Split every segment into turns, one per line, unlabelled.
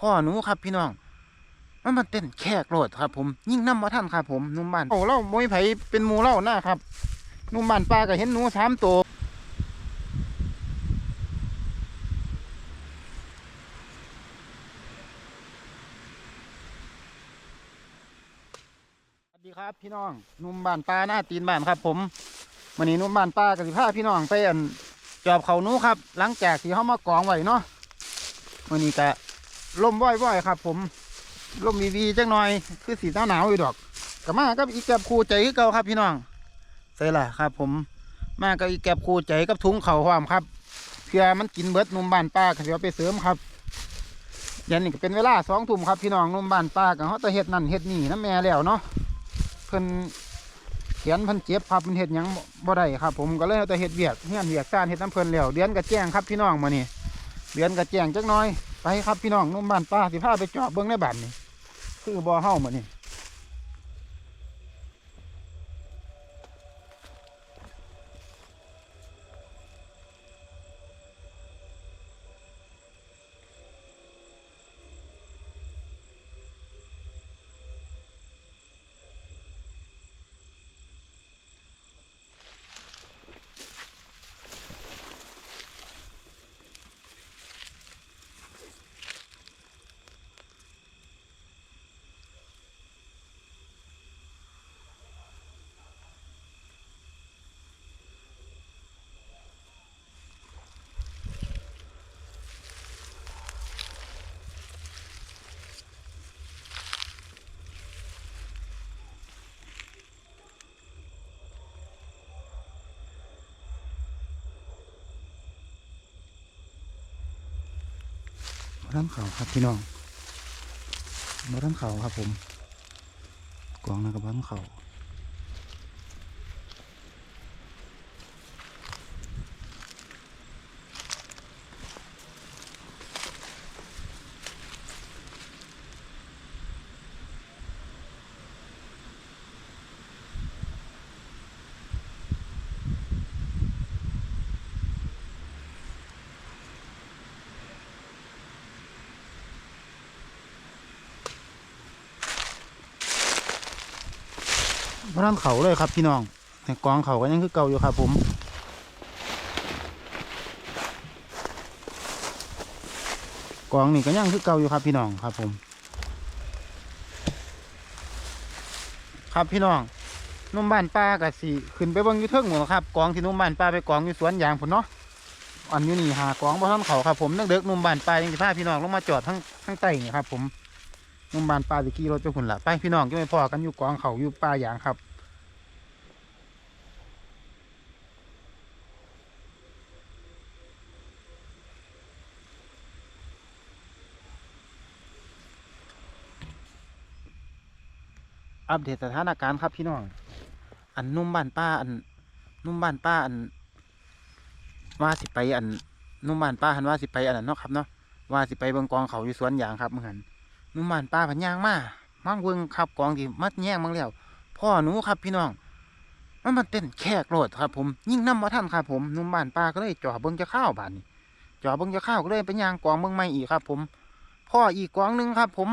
พ่อหนูครับพี่น้องมันมันเต้นแขกโลดครับ ผมยิ่งน้ำมาท่านครับผมนุ่มบ้านโอ้เล่าโมยไผเป็นมูเล่าหน้าครับนุ่มบ้านป้าก็เห็นหนูสามตัวสวัสดีครับพี่น้องนุ่มบ้านป้าหน้าตีนบ้านครับ ผมวันนี้นุ่มบ้านป้ากับสิพาพี่น้องไปอันจอบเขานูครับ หลังจากที่เขามากองไว้เนาะวันนี้ก็ ล่มว่อยๆครับ ผมลมวีวีจังหน่อย คือสีหน้าหนาวอยู่ดอกกับมากับอีกแกบคูใจคือเก่าครับพี่น้องใส่ละครับ ผมมากับอีกแกบคูใจกับถุงเข่าความครับเพื่อมันกินเบิดนมบานป้าก็สิเอาไปเสริมครับยันนี่ก็เป็นเวลาสองทุ่มครับพี่น้องนมบานป้ากับเขาแตะเฮ็ดนั่นเฮ็ดนี่น้ำแม่แล้วเนาะเพิ่นเขียนเพิ่นเจ็บครับเพิ่นเฮ็ดยังบ่ได้ครับ ผมก็เลยเอาแต่เฮ็ดเวียกเฮียนเวียกซ่านเฮ็ดน้ำเพิ่นแล้วเดือนก็แจ้งครับพี่น้องมานี่เดือนก็แจ้งจักหน่อย ไปครับพี่น้องนุ่มบ้านป้าสิพาไปจอบเบิ้งในบ้านนี่คือบ่อเฮ้ามานี่ มาทำเขาครับพี่น้องมาทำเขาครับผมกองนะครับมาทำเขา มาทำเขาเลยครับพี่น้องกองเขาก็ยังคือเก่าอยู่ครับผมกองนี่ก็ยังคือเก่าอยู่ครับพี่น้องครับผม ครับพี่น้องนุ่มบ้านป้ากับสีขึ้นไปเบิ่งยู่เทิงหมดครับกองที่นุ่มบ้านป้าไปกองอยู่สวนยางพุ่นเนาะอันอยู่นี่หากองบ่ทันเขาครับผมนักเด็กนุ่มบ้านป้ายังสิพาพี่น้องลงมาจอดทั้งทั้งใต้นี่ครับผม นุ่มบ้านป้าสิขี่รถไปพุ่นละไปพี่น้องจะไม่พอกันอยู่กองเขาอยู่ป่ายางครับอัปเดตสถานการณ์ครับพี่น้อง อันนุ่มบ้านป้าอันนุ่มบ้านป้าอันว่าสิไปอันนุ่มบ้านป้าหันว่าสิไปอันนั้นเนาะครับเนาะว่าสิไปเบิงกองเขาอยู่สวนยางครับเมื่อหัน นุ่มบานป้าพันยางมามั่งเบิ่งครับกองที่มัดแย่งมั่งแล้วพ่อหนูครับพี่น้องมันมันเต้นแขกโลดครับ ผมยิ่งน้ำมาท่านครับผมนุ่มบ้านป้าก็เลยจ่อเบิ่งจะข้าวบานนี้จ่อเบิ่งจะข้าวก็เลยไปยางกองเบิ่งไม่อีกครับ ผม พ่ออีกกองหนึ่งครับ ผม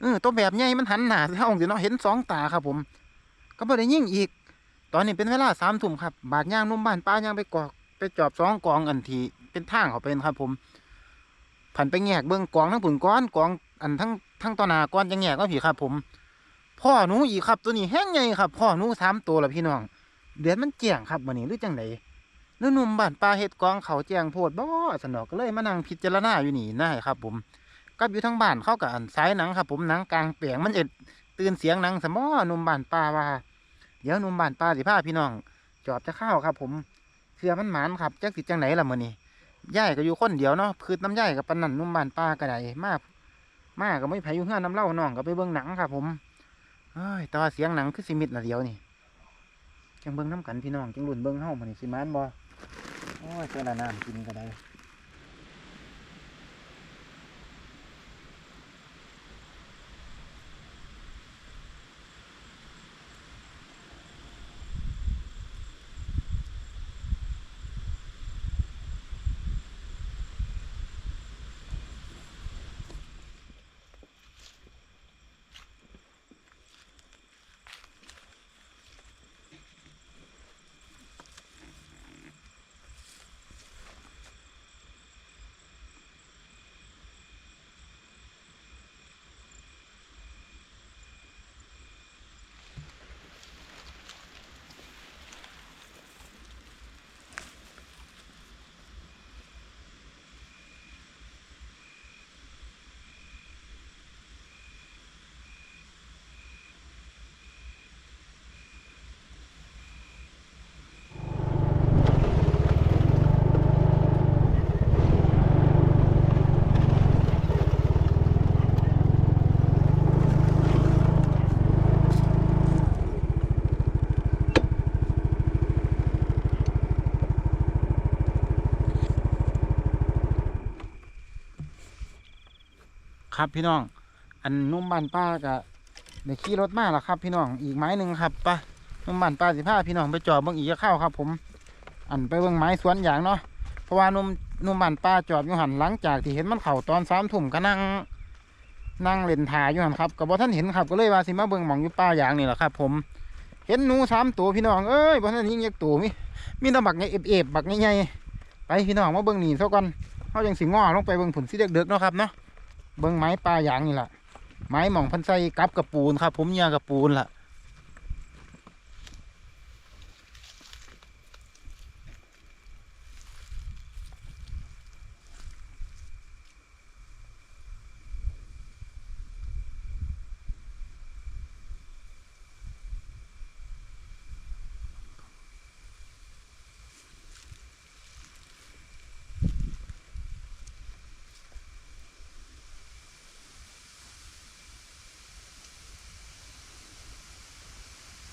เออตัวแบบใหญ่มันหันหนาเท่าสิเนาะเห็นสองตาครับ ผม ก็บ่ได้ยิ่งอีก ตอนนี้เป็นเวลาสามทุ่มครับ บาดย่างนุ่มบ้านป้าย่างไปกอกไปจอบสองกองอันทีเป็นทางเขาเป็นครับ ผมผันไปแงกเบื้องกองทั้งผุนก้อนกอง อันทั้งทั้งตอนาก้อนจะแงกก็ผีครับ ผม พ่อหนูอีกครับ ตัวนี้แห้งใหญ่ครับ พ่อหนูสามตัวละพี่น้องเดือนมันเจียงครับวันนี้หรือจังไหนุ่มบ้านป้าเฮ็ดกองเขาแจงโพดบ่สนอกก็เลยมานั่งพิจารณาอยู่นี่นะครับ ผมกับอยู่ทั้งบ้านเข้ากับอันสายหนังครับ ผมหนังกลางเปียงมันเอ็ดตื่นเสียงหนังสมอหนุ่มบ้านป้าว่า เดี๋ยวหนุ่มบ้านป้าสิพาพี่น้อง จอบจะเข้าวครับ ผมเชื่อมันหมานครับจักสิจังไหนล่ะมื้อนี้ย่ายก็อยู่คนเดียวเนาะพืชน้ำย่ายกับปนันหนุ่มบ้านป้าก็ได้มา มาก็ไม่ไผอยู่เฮือนน้ำเล่าน้องก็ไปเบิ้งหนังครับผมเอ้ยแต่ว่าเสียงหนังคือสิมิดละเดียวนี่จังเบิ้งน้ำกันพี่น้องจังรุ่นเบิ้งเฮามาหนี้สิมานบ่โอ้ยเจ้าละน้ำกินก็ได้ ครับ พี่น้อง อันนุ่มบานป้าก็ได้ขี่รถมาแล้วครับ พี่น้อง อีกไม้หนึ่งครับปะนุ่มบานป้าสิพาพี่น้องไปจอดเบิ่งอีกจะเข้าครับ ผม อันไปเบิ่งไม้สวนอย่างเนาะ เพราะว่านุ่มนุ่มบานป้าจอดอยู่หันหลังจากที่เห็นมันเข่าตอนสามทุ่มก็นั่ง นั่งเล่นถ่ายอยู่หันครับก็บ่ท่านเห็นครับก็เลยว่าสิมาเบิ่งมองอยู่ป้าอย่างนี่แหละครับ ผม เห็นหนูสามตัวพี่น้อง เอ้ยบ่ท่านยิงยักตัวมีมีตะบักใหญ่เอฟบักใหญ่ๆไปพี่น้องมาเบิ่งนี่ซะก่อนเฮาจังสิงอลงไปเบิ่งผุนสิเด็กๆเนาะครับเนาะ เบิ้งไม้ปลาอย่างนี่แหละไม้หม่องพันไส้กับกระปูนครับ ผมยากระปูนล่ะ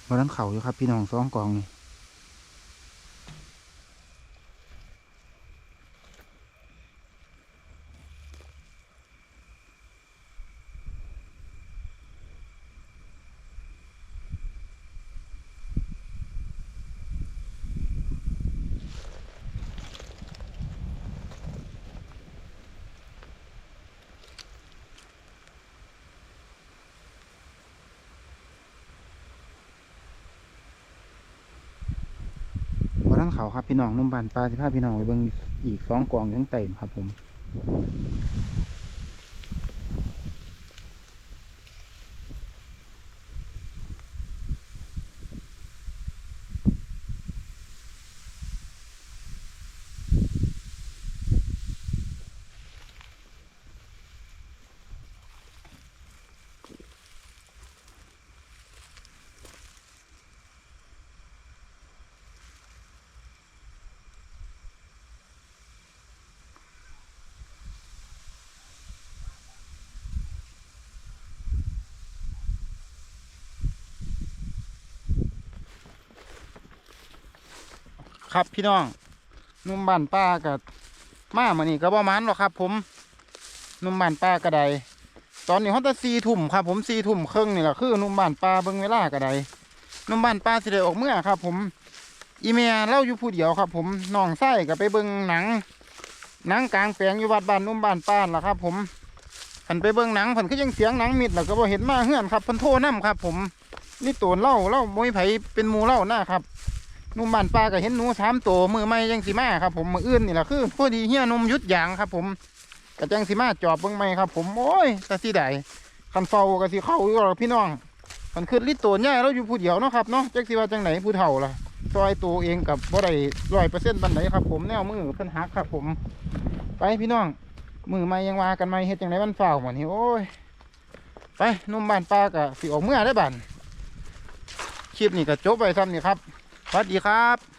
วันนั้นเขาอยู่ครับ พี่น้องสองกองนี่ วันนั้งเขาครับพี่น้องนุ่มบานปลาสิพาพี่น้องไปเบิ้งอีกสองกองทั้งเต็มครับผม ครับพี่น้องนุ่มบานป้ากับมามานี่ก็ประมาณหรอกครับ ผมนุ่มบานป้ากระไดตอนนี้เขาจะสี่ทุ่มครับผมสี่ทุ่มครึ่งนี่แหละคือนุ่มบานป้าเบิ้งเวลากระไดนุ่มบานป้าสิได้ออกเมื่อครับ ผม อีเมียเล่าอยู่ผู้เดียวครับ ผมน้องไส้ก็ไปเบิ้งหนังหนังกลางแปลงอยู่วัดบ้านนุ่มบ้านป้านล่ะครับ ผมผันไปเบิ้งหนังผันก็ยังเสียงหนังมิดแล้วก็บ่เห็นมาเฮือนครับพันโทน้ำครับ ผม นี่ตัวเล่าเล่าบ่มีไผเป็นมูเล่าหน้าครับ นุ่มบ้านป้าก็เห็นหนูสามตัวมือไม่ยังสีมาครับ ผมมืออื่นนี่แหละคือพอดีเฮียนมยุดยางครับ ผมกระจังสีมาจอบเบิ้งไม่ครับ ผมโอ้ยต่สีใดคันเฝ้าก็สีเข้าอยู่หรอพี่น้องคันขึ้นลิตตัวใหญ่เราอยู่ผู้เดียวเนาะครับเนาะจักสิว่าจังไหนผู้เฒ่าล่ะซอยตัวเองกับบ่ได้ร้อยเปอร์เซ็นต์บันไดครับ ผมแนวมือเพิ่นหักครับ ผม ไปพี่น้องมือไม่ยังว่ากันไม่เฮ็ดจังไดมันฝ้าวหมดนี่โอ้ยไปนุ่มบ้านป้ากะสิออกเมื่อได้บันคลิปนี้ก็จบไปซ้ำนี่ครับ สวัสดีครับ